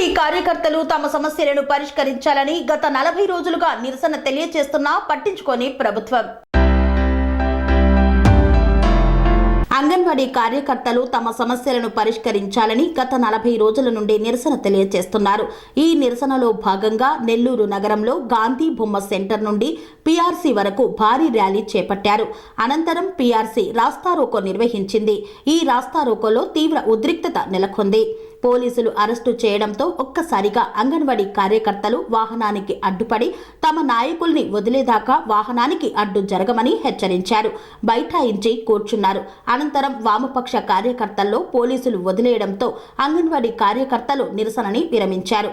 అంగన్వాడీ కార్యకర్తలు తమ సమస్యలను పరిష్కరించాలని గత నలభై రోజులుగా నిరసన తెలియజేస్తున్నా పట్టించుకొని ప్రభుత్వం. అంగన్వాడీ కార్యకర్తలు తమ సమస్యలను పరిష్కరించాలని గత నలభై రోజుల నుండి నిరసన తెలియజేస్తున్నారు. ఈ నిరసనలో భాగంగా నెల్లూరు నగరంలో గాంధీ బొమ్మ సెంటర్ నుండి పీఆర్సీ వరకు భారీ ర్యాలీ చేపట్టారు. అనంతరం పీఆర్సీ రాస్తారోకో నిర్వహించింది. ఈ రాస్తారోకోలో తీవ్ర ఉద్రిక్తత నెలకొంది. పోలీసులు అరెస్టు చేయడంతో ఒక్కసారిగా అంగన్వాడీ కార్యకర్తలు వాహనానికి అడ్డుపడి తమ నాయకుల్ని వదిలేదాకా వాహనానికి అడ్డు జరగమని హెచ్చరించారు. బైఠాయించి కూర్చున్నారు. అనంతరం వామపక్ష కార్యకర్తల్లో పోలీసులు వదిలేయడంతో అంగన్వాడీ కార్యకర్తలు నిరసనని విరమించారు.